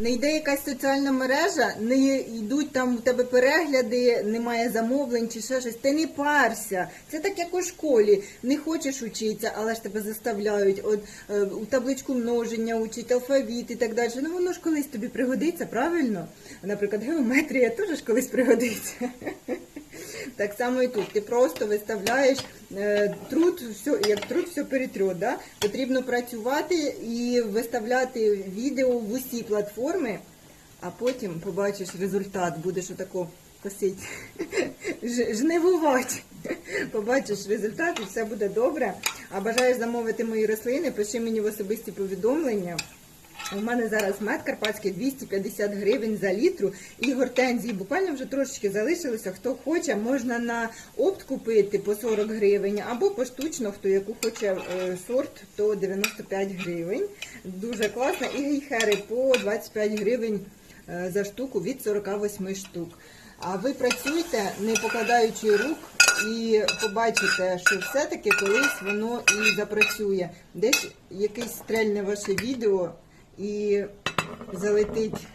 Не йде якась соціальна мережа, не йдуть там у тебе перегляди, немає замовлень чи ще щось. Ти не парся. Це так як у школі. Не хочеш учитися, але ж тебе заставляють. От е, у табличку множення учить, алфавіт і так далі. Ну воно ж колись тобі пригодиться, правильно? Наприклад, геометрія теж колись пригодиться. Так само і тут. Ти просто виставляєш е, труд, все, як труд все перетрет. Да? Потрібно працювати і виставляти відео в усі платформи, а потім побачиш результат, будеш отако косить, жнивувати. Побачиш результат і все буде добре. А бажаєш замовити мої рослини, пиши мені в особисті повідомлення. У мене зараз мед карпатський 250 гривень за літру і гортензії буквально вже трошечки залишилося. Хто хоче, можна на опт купити по 40 гривень або поштучно, хто яку хоче е, сорт, то 95 гривень. Дуже класно. І гейхери по 25 гривень е, за штуку від 48 штук. А ви працюйте, не покладаючи рук, і побачите, що все-таки колись воно і запрацює. Десь якесь стрельне ваше відео і залетить